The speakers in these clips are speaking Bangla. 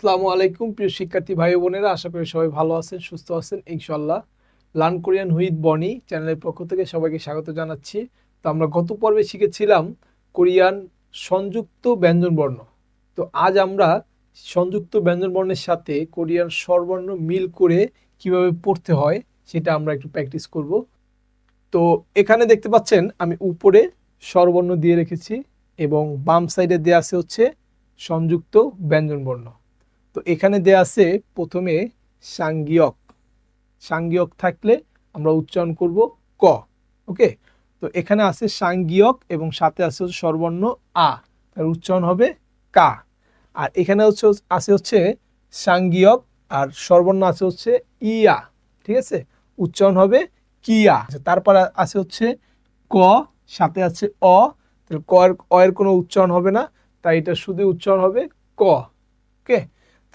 আসসালামু আলাইকুম, প্রিয় শিক্ষার্থী ভাই বোনেরা। আশা করি সবাই ভালো আছেন, সুস্থ আছেন ইনশাল্লাহ লার্ন কোরিয়ান হুইথ বনি চ্যানেলের পক্ষ থেকে সবাইকে স্বাগত জানাচ্ছি। তো আমরা গত পর্বে শিখেছিলাম কোরিয়ান সংযুক্ত ব্যঞ্জনবর্ণ তো আজ আমরা সংযুক্ত ব্যঞ্জনবর্ণের সাথে কোরিয়ান স্বরবর্ণ মিল করে কীভাবে পড়তে হয় সেটা আমরা একটু প্র্যাকটিস করব। তো এখানে দেখতে পাচ্ছেন, আমি উপরে স্বরবর্ণ দিয়ে রেখেছি এবং বাম সাইডে দেওয়া আছে হচ্ছে সংযুক্ত ব্যঞ্জনবর্ণ তো এখানে দেয়া আছে প্রথমে সাংগিয়ক। সাংগিয়ক থাকলে আমরা উচ্চারণ করব ক ওকে? তো এখানে আছে সাংগিয়ক এবং সাথে আছে হচ্ছে স্বরবর্ণ আ তার উচ্চারণ হবে কা। আর এখানে হচ্ছে আছে হচ্ছে সাংগিয়ক আর সর্বর্ণ আছে হচ্ছে ইয়া ঠিক আছে? উচ্চারণ হবে কিয়া। আচ্ছা, তারপর আছে হচ্ছে ক সাথে আছে অ তাহলে ক এর কোনো উচ্চারণ হবে না তাই এটা শুধু উচ্চারণ হবে ক ওকে?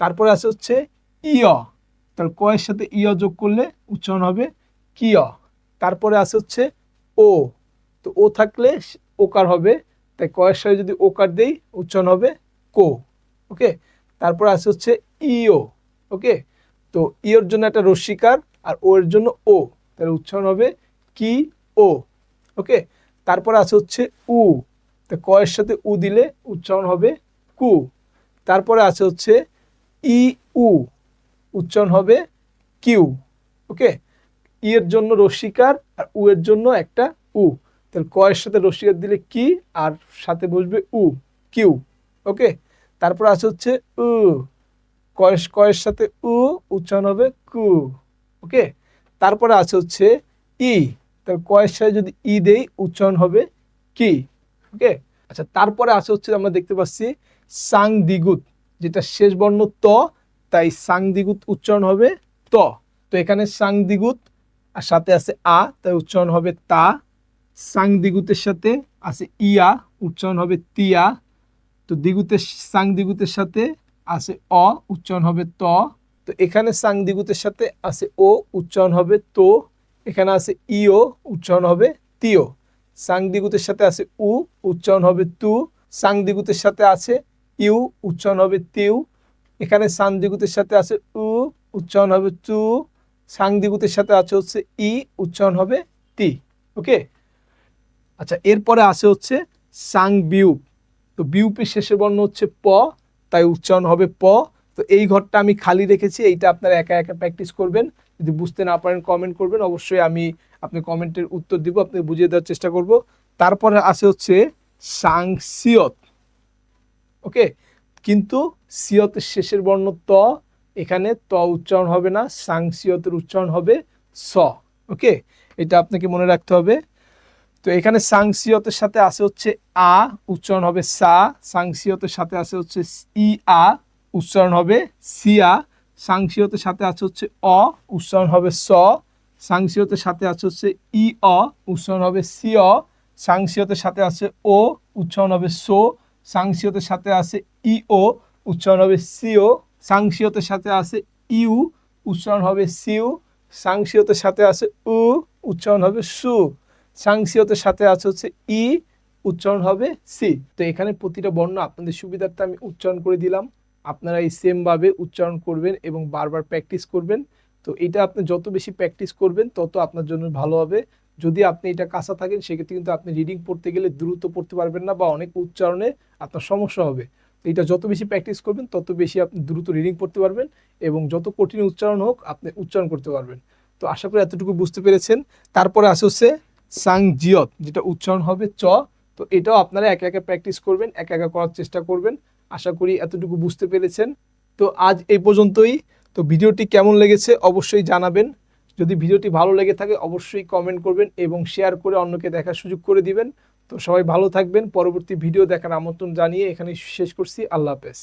তারপরে আছে হচ্ছে ইয়। তাহলে ক এর সাথে ইয় যোগ করলে উচ্চারণ হবে কিয়। তারপরে আছে হচ্ছে ও। তো ও থাকলে ওকার হবে। তাই ক এর সাথে যদি ওকার দেই, উচ্চারণ হবে কো। ওকে? তারপরে আছে হচ্ছে ইও ওকে? তো ইওর জন্য একটা রস্বীকার আর ও এর জন্য ও। তাহলে উচ্চারণ হবে কি ও। ওকে? তারপরে আছে হচ্ছে উ। তো ক এর সাথে উ দিলে উচ্চারণ হবে কু। তারপরে আছে হচ্ছে ই উ উচ্চারণ হবে কিউ ওকে ই এর জন্য রস্বীকার আর উ এর জন্য একটা উ তাহলে ক এর সাথে রস্বীকার দিলে কি আর সাথে বসবে উ কিউ ওকে তারপর আছে হচ্ছে উ কয়েস কয়ের সাথে উ, উচ্চারণ হবে কু ওকে তারপরে আছে হচ্ছে ই তাহলে কয়ের সাথে যদি ই দেই, উচ্চারণ হবে কি ওকে আচ্ছা তারপরে আছে হচ্ছে আমরা দেখতে পাচ্ছি সাং দিগুত যেটা শেষ বর্ণ ত, তাই সাং দিগুত উচ্চারণ হবে ত। তো এখানে সাং দিগুত আর সাথে আছে আ, তাই উচ্চারণ হবে তা। সাং দিগুতের সাথে আছে ইয়া, উচ্চারণ হবে তিয়া। তো দিগুতের সাং দিগুতের সাথে আছে অ, উচ্চারণ হবে ত। তো এখানে সাং দিগুতের সাথে আছে ও, উচ্চারণ হবে তো। এখানে আছে ইও উচ্চারণ হবে তিও সাং দিগুতের সাথে আছে উ, উচ্চারণ হবে তু। সাং দিগুতের সাথে আছে ইউ, উচ্চারণ হবে তিউ। এখানে সাং দিগুতের সাথে আছে উ, উচ্চারণ হবে তু। সাং দিগুতের সাথে আছে হচ্ছে ই, উচ্চারণ হবে তি ওকে? আচ্ছা এরপরে আছে হচ্ছে সাং বিউপ তো বিউপের শেষের বর্ণ হচ্ছে প, তাই উচ্চারণ হবে প। তো এই ঘরটা আমি খালি রেখেছি, এইটা আপনারা একা একা প্র্যাকটিস করবেন। যদি বুঝতে না পারেন কমেন্ট করবেন। অবশ্যই আমি আপনি কমেন্টের উত্তর দিব আপনি বুঝিয়ে দেওয়ার চেষ্টা করব। তারপরে আছে হচ্ছে সাংসিয়ত। ওকে কিন্তু সিয়তের শেষের বর্ণ ত এখানে ত উচ্চারণ হবে না, সাংসিয়তের উচ্চারণ হবে স। ওকে এটা আপনাকে মনে রাখতে হবে। তো এখানে সাংসিয়তের সাথে আছে হচ্ছে আ, উচ্চারণ হবে সা। সাংসিয়তের সাথে আছে হচ্ছে ই, আ, উচ্চারণ হবে সিয়া। সাংসিয়তের সাথে আছে হচ্ছে অ, উচ্চারণ হবে স। সাংসিয়তের সাথে আছে হচ্ছে ই, অ, উচ্চারণ হবে সি অ সাংসিয়তের সাথে আছে ও, উচ্চারণ হবে সো। সাংসিয়তের সাথে আছে ই ও উচ্চারণ হবে সিও। সাংসিয়তের সাথে আছে ইউ, উচ্চারণ হবে সিউ। সাংসিয়তের সাথে আছে উ, উচ্চারণ হবে সু। সাংসিয়তের সাথে আছে হচ্ছে ই, উচ্চারণ হবে সি। তো এখানে প্রতিটা বর্ণ আপনাদের সুবিধার্থে আমি উচ্চারণ করে দিলাম। আপনারা এই সেমভাবে উচ্চারণ করবেন এবং বারবার প্র্যাকটিস করবেন। তো এটা আপনি যত বেশি প্র্যাকটিস করবেন, তত আপনার জন্য ভালো হবে। যদি আপনি এটা কাঁচা থাকেন, সেক্ষেত্রে কিন্তু আপনি রিডিং পড়তে গেলে দ্রুত পড়তে পারবেন না বা অনেক উচ্চারণে আপনার সমস্যা হবে। তো এটা যত বেশি প্র্যাকটিস করবেন, তত বেশি আপনি দ্রুত রিডিং পড়তে পারবেন এবং যত কঠিন উচ্চারণ হোক, আপনি উচ্চারণ করতে পারবেন। তো আশা করি এতটুকু বুঝতে পেরেছেন। তারপরে আসে হচ্ছে সাংজিয়ত, যেটা উচ্চারণ হবে চ। তো এটাও আপনারা একে একে প্র্যাকটিস করবেন, একা একা করার চেষ্টা করবেন। আশা করি এতটুকু বুঝতে পেরেছেন। তো আজ এই পর্যন্তই। তো ভিডিওটি কেমন লেগেছে অবশ্যই জানাবেন। যদি ভিডিওটি ভালো লেগে থাকে, অবশ্যই কমেন্ট করবেন এবং শেয়ার করে অন্যকে দেখার সুযোগ করে দিবেন। তো সবাই ভালো থাকবেন। পরবর্তী ভিডিও দেখার আমন্ত্রণ জানিয়ে এখানে শেষ করছি। আল্লাহ হাফেজ।